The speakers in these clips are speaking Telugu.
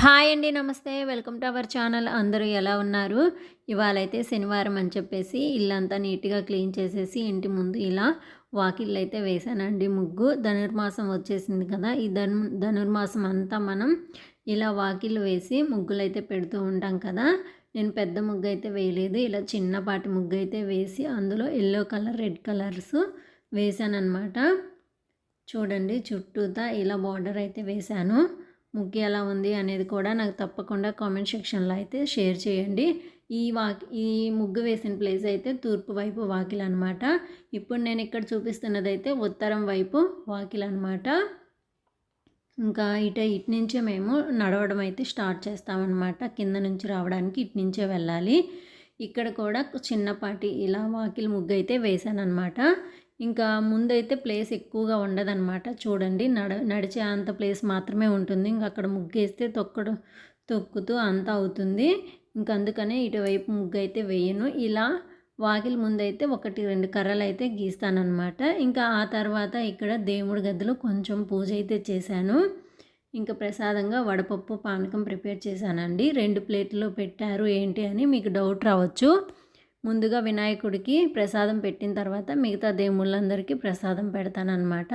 హాయ్ అండి నమస్తే. Welcome to our channel. అందరూ ఎలా ఉన్నారు? ఇవాళ అయితే శనివారం అని చెప్పేసి ఇల్లంతా నీట్గా క్లీన్ చేసేసి ఇంటి ముందు ఇలా వాకిళ్ళు అయితే వేసానండి ముగ్గు. ధనుర్మాసం వచ్చేసింది కదా ఈ ధను ధనుర్మాసం అంతా మనం ఇలా వాకిళ్ళు వేసి ముగ్గులు అయితే పెడుతూ ఉంటాం కదా. నేను పెద్ద ముగ్గు అయితే వేయలేదు ఇలా చిన్నపాటి ముగ్గు అయితే వేసి అందులో ఎల్లో కలర్ రెడ్ కలర్స్ వేసానమాట చూడండి చుట్టూతా ఇలా బార్డర్ అయితే వేశాను ముగ్గు ఎలా ఉంది అనేది కూడా నాకు తప్పకుండా కామెంట్ సెక్షన్లో అయితే షేర్ చేయండి. ఈ వాకి ఈ ముగ్గు వేసిన ప్లేస్ అయితే తూర్పు వైపు వాకిల్ అనమాట ఇప్పుడు నేను ఇక్కడ చూపిస్తున్నది అయితే ఉత్తరం వైపు వాకిల్ అనమాట ఇంకా ఇట ఇటు నుంచే మేము నడవడం అయితే స్టార్ట్ చేస్తామన్నమాట. కింద నుంచి రావడానికి ఇటు నుంచే వెళ్ళాలి. ఇక్కడ కూడా చిన్నపాటి ఇలా వాకిల్ ముగ్గు అయితే వేశానమాట ఇంకా ముందైతే ప్లేస్ ఎక్కువగా ఉండదన్నమాట. చూడండి నడ నడిచే అంత ప్లేస్ మాత్రమే ఉంటుంది. ఇంకా అక్కడ ముగ్గేస్తే తొక్కడు తొక్కుతూ అంతా అవుతుంది. ఇంకా అందుకనే ఇటువైపు ముగ్గు అయితే వేయను. ఇలా వాకిలి ముందైతే ఒకటి రెండు కర్రలు అయితే గీస్తానమాట ఇంకా ఆ తర్వాత ఇక్కడ దేవుడి గదిలో కొంచెం పూజ అయితే చేశాను. ఇంకా ప్రసాదంగా వడపప్పు పానకం ప్రిపేర్ చేశానండి. రెండు ప్లేట్లు పెట్టారు ఏంటి అని మీకు డౌట్ రావచ్చు. ముందుగా వినాయకుడికి ప్రసాదం పెట్టిన తర్వాత మిగతా దేవుళ్ళందరికీ ప్రసాదం పెడతానమాట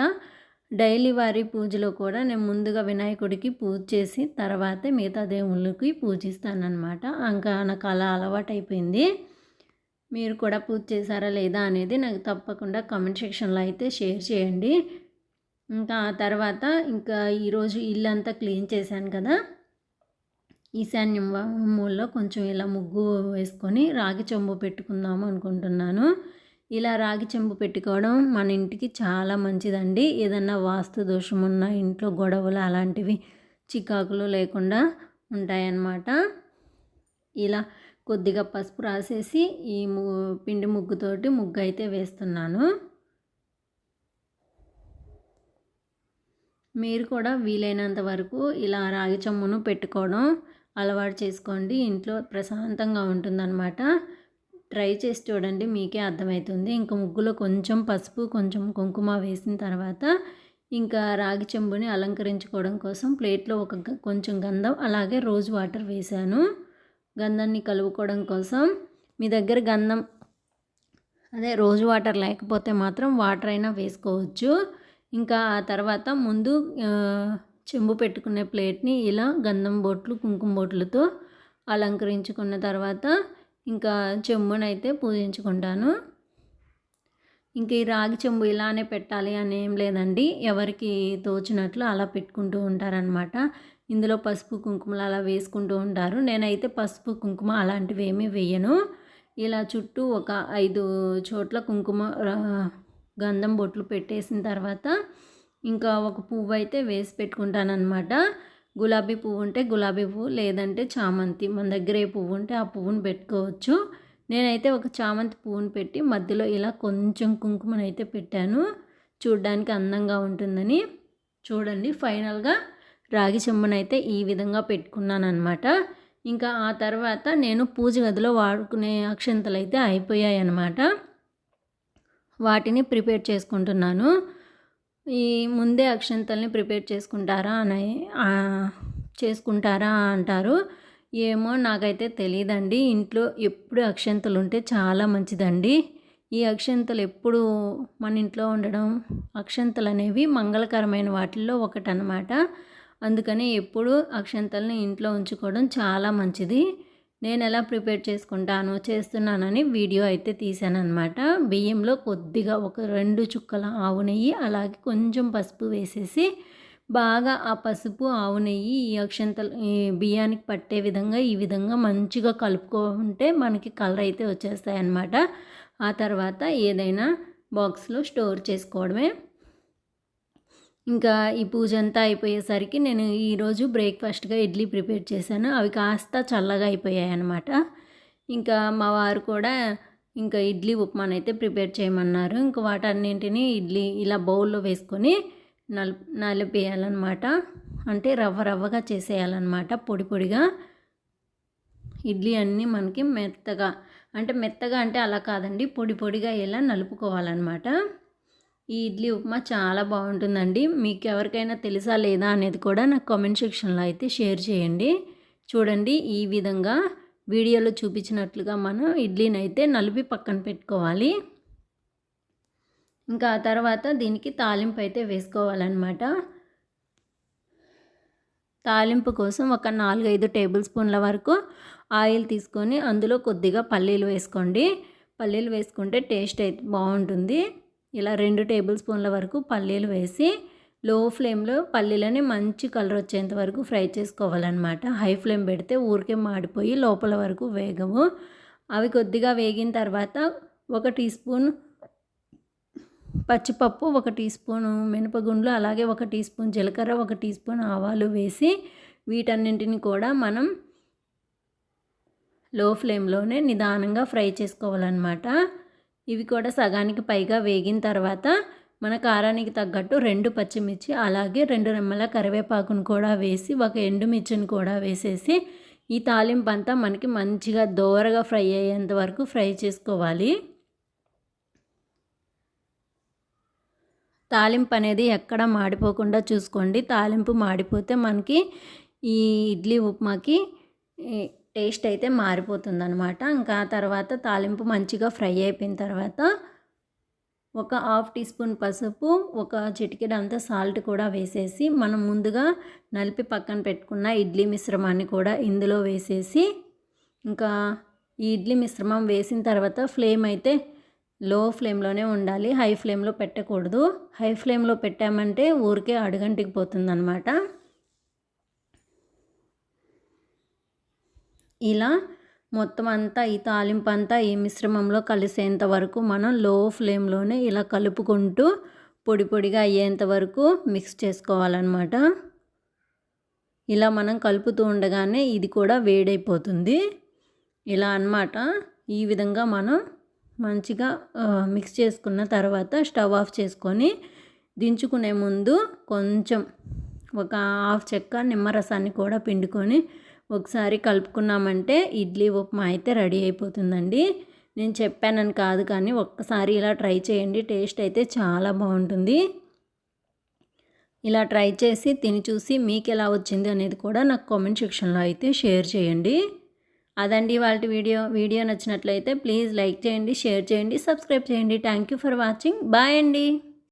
డైలీ వారి పూజలో కూడా నేను ముందుగా వినాయకుడికి పూజ చేసి తర్వాతే మిగతా దేవుళ్ళకి పూజిస్తానమాట ఇంకా నాకు అలా అలవాటు అయిపోయింది మీరు కూడా పూజ చేశారా లేదా అనేది నాకు తప్పకుండా కామెంట్ సెక్షన్లో అయితే షేర్ చేయండి. ఇంకా ఆ తర్వాత ఇంకా ఈరోజు ఇల్లు క్లీన్ చేశాను కదా. ఈశాన్యం మూలలో కొంచెం ఇలా ముగ్గు వేసుకొని రాగి చెంబు పెట్టుకుందాము అనుకుంటున్నాను. ఇలా రాగి చెంబు పెట్టుకోవడం మన ఇంటికి చాలా మంచిదండి. ఏదన్నా వాస్తు దోషం ఉన్న ఇంట్లో గొడవలు అలాంటివి చికాకులు లేకుండా ఉంటాయన్నమాట. ఇలా కొద్దిగా పసుపు రాసేసి ఈ పిండి ముగ్గుతోటి ముగ్గు అయితే వేస్తున్నాను. మీరు కూడా వీలైనంత వరకు ఇలా రాగి చెమ్మును పెట్టుకోవడం అలవాటు చేసుకోండి. ఇంట్లో ప్రశాంతంగా ఉంటుందన్నమాట. ట్రై చేసి చూడండి. మీకే అర్థమవుతుంది ఇంకా ముగ్గులో కొంచెం పసుపు కొంచెం కుంకుమ వేసిన తర్వాత ఇంకా రాగి చెంబుని అలంకరించుకోవడం కోసం ప్లేట్లో ఒక కొంచెం గంధం అలాగే రోజ్ వాటర్ వేశాను. గంధాన్ని కలుపుకోవడం కోసం మీ దగ్గర గంధం అదే రోజు వాటర్ లేకపోతే మాత్రం వాటర్ అయినా వేసుకోవచ్చు. ఇంకా ఆ తర్వాత ముందు చెంబు పెట్టుకునే ప్లేట్ని ఇలా గంధం బొట్లు కుంకుమ బొట్లతో అలంకరించుకున్న తర్వాత ఇంకా చెంబునైతే పూజించుకుంటాను. ఇంక ఈ రాగి చెంబు ఇలానే పెట్టాలి అని ఏం లేదండి. ఎవరికి తోచినట్లు అలా పెట్టుకుంటూ ఉంటారనమాట ఇందులో పసుపు కుంకుమలు అలా వేసుకుంటూ ఉంటారు. నేనైతే పసుపు కుంకుమ అలాంటివి ఏమీ వేయను. ఇలా చుట్టూ ఒక ఐదు చోట్ల కుంకుమ గంధం బొట్లు పెట్టేసిన తర్వాత ఇంకా ఒక పువ్వు అయితే వేసి పెట్టుకుంటానమాట గులాబీ పువ్వు ఉంటే గులాబీ పువ్వు లేదంటే చామంతి. మన దగ్గర ఏ పువ్వు ఉంటే ఆ పువ్వును పెట్టుకోవచ్చు. నేనైతే ఒక చామంతి పువ్వును పెట్టి మధ్యలో ఇలా కొంచెం కుంకుమనైతే పెట్టాను. చూడ్డానికి అందంగా ఉంటుందని. చూడండి ఫైనల్గా రాగి చెమ్మనైతే ఈ విధంగా పెట్టుకున్నాను అనమాట ఇంకా ఆ తర్వాత నేను పూజ గదిలో వాడుకునే అక్షంతలు అయితే అయిపోయాయి అన్నమాట వాటిని ప్రిపేర్ చేసుకుంటున్నాను. ఈ ముందే అక్షంతల్ని ప్రిపేర్ చేసుకుంటారా అని చేసుకుంటారా అంటారు. ఏమో నాకైతే తెలియదండి ఇంట్లో ఎప్పుడు అక్షంతలు ఉంటే చాలా మంచిదండి. ఈ అక్షంతలు ఎప్పుడు మన ఇంట్లో ఉండడం అక్షంతలు అనేవి మంగళకరమైన వాటిల్లో ఒకటనమాట అందుకని ఎప్పుడు అక్షంతల్ని ఇంట్లో ఉంచుకోవడం చాలా మంచిది. నేను ఎలా ప్రిపేర్ చేసుకుంటాను చేస్తున్నానని వీడియో అయితే అనమాట బియ్యంలో కొద్దిగా ఒక రెండు చుక్కల ఆవు నెయ్యి అలాగే కొంచెం పసుపు వేసేసి బాగా ఆ పసుపు ఆవు నెయ్యి ఈ అక్షంతలు ఈ బియ్యానికి పట్టే విధంగా ఈ విధంగా మంచిగా కలుపుకుంటే మనకి కలర్ అయితే వచ్చేస్తాయి అన్నమాట ఆ తర్వాత ఏదైనా బాక్స్లో స్టోర్ చేసుకోవడమే. ఇంకా ఈ పూజ అంతా అయిపోయేసరికి నేను ఈరోజు బ్రేక్ఫాస్ట్గా ఇడ్లీ ప్రిపేర్ చేశాను. అవి కాస్త చల్లగా అయిపోయాయి అనమాట ఇంకా మా వారు కూడా ఇంకా ఇడ్లీ ఉప్మానైతే అయితే ప్రిపేర్ చేయమన్నారు. ఇంకా వాటన్నింటినీ ఇడ్లీ ఇలా బౌల్లో వేసుకొని నల్ నలిపేయాలన్నమాట. అంటే రవ్వ రవ్వగా చేసేయాలన్నమాట పొడి పొడిగా. ఇడ్లీ అన్నీ మనకి మెత్తగా అంటే మెత్తగా అంటే అలా కాదండి పొడి పొడిగా ఇలా నలుపుకోవాలన్నమాట. ఈ ఇడ్లీ ఉప్మా చాలా బాగుంటుందండి. మీకు ఎవరికైనా తెలుసా లేదా అనేది కూడా నాకు కామెంట్ సెక్షన్లో అయితే షేర్ చేయండి. చూడండి ఈ విధంగా వీడియోలో చూపించినట్లుగా మనం ఇడ్లీని అయితే నలిపి పక్కన పెట్టుకోవాలి. ఇంకా ఆ తర్వాత దీనికి తాలింపు అయితే వేసుకోవాలన్నమాట. తాలింపు కోసం ఒక నాలుగైదు టేబుల్ స్పూన్ల వరకు ఆయిల్ తీసుకొని అందులో కొద్దిగా పల్లీలు వేసుకోండి. పల్లీలు వేసుకుంటే టేస్ట్ అయితే బాగుంటుంది. ఇలా రెండు టేబుల్ స్పూన్ల వరకు పల్లీలు వేసి లో ఫ్లేమ్లో పల్లీలని మంచి కలర్ వచ్చేంత వరకు ఫ్రై చేసుకోవాలన్నమాట. హై ఫ్లేమ్ పెడితే ఊరికే మాడిపోయి లోపల వరకు వేగవు. అవి కొద్దిగా వేగిన తర్వాత ఒక టీ స్పూన్ పచ్చిపప్పు ఒక టీ స్పూన్ మినపగుండ్లు అలాగే ఒక టీ స్పూన్ జీలకర్ర ఒక టీ స్పూన్ ఆవాలు వేసి వీటన్నింటిని కూడా మనం లో ఫ్లేమ్లోనే నిదానంగా ఫ్రై చేసుకోవాలన్నమాట. ఇవి కూడా సగానికి పైగా వేగిన తర్వాత మన కారానికి తగ్గట్టు రెండు పచ్చిమిర్చి అలాగే రెండు రెమ్మల కరివేపాకును కూడా వేసి ఒక ఎండుమిర్చిని కూడా వేసేసి ఈ తాలింపు అంతా మనకి మంచిగా దోరగా ఫ్రై అయ్యేంత వరకు ఫ్రై చేసుకోవాలి. తాలింపు అనేది ఎక్కడ మాడిపోకుండా చూసుకోండి. తాలింపు మాడిపోతే మనకి ఈ ఇడ్లీ ఉప్మాకి టేస్ట్ అయితే మారిపోతుంది అనమాట ఇంకా తర్వాత తాలింపు మంచిగా ఫ్రై అయిపోయిన తర్వాత ఒక హాఫ్ టీ స్పూన్ పసుపు ఒక చిటికెడ సాల్ట్ కూడా వేసేసి మనం ముందుగా నలిపి పక్కన పెట్టుకున్న ఇడ్లీ మిశ్రమాన్ని కూడా ఇందులో వేసేసి ఇంకా ఈ ఇడ్లీ మిశ్రమం వేసిన తర్వాత ఫ్లేమ్ అయితే లో ఫ్లేమ్లోనే ఉండాలి. హై ఫ్లేమ్లో పెట్టకూడదు. హై ఫ్లేమ్లో పెట్టామంటే ఊరికే అడుగంటికి పోతుంది అనమాట ఇలా మొత్తం అంతా ఈ తాలింపు అంతా ఈ మిశ్రమంలో కలిసేంత వరకు మనం లో ఫ్లేమ్లోనే ఇలా కలుపుకుంటూ పొడి పొడిగా అయ్యేంత వరకు మిక్స్ చేసుకోవాలన్నమాట. ఇలా మనం కలుపుతూ ఉండగానే ఇది కూడా వేడైపోతుంది. ఇలా అన్నమాట ఈ విధంగా మనం మంచిగా మిక్స్ చేసుకున్న తర్వాత స్టవ్ ఆఫ్ చేసుకొని దించుకునే ముందు కొంచెం ఒక హాఫ్ చెక్క నిమ్మరసాన్ని కూడా పిండుకొని ఒకసారి కలుపుకున్నామంటే ఇడ్లీ ఉప్మా అయితే రెడీ అయిపోతుందండి. నేను చెప్పానని కాదు కానీ ఒక్కసారి ఇలా ట్రై చేయండి టేస్ట్ అయితే చాలా బాగుంటుంది. ఇలా ట్రై చేసి తిని చూసి మీకు ఎలా వచ్చింది అనేది కూడా నాకు కామెంట్ సెక్షన్లో అయితే షేర్ చేయండి. అదండి వాళ్ళ వీడియో. వీడియో నచ్చినట్లయితే ప్లీజ్ లైక్ చేయండి షేర్ చేయండి సబ్స్క్రైబ్ చేయండి. Thank you for watching. Bye అండి.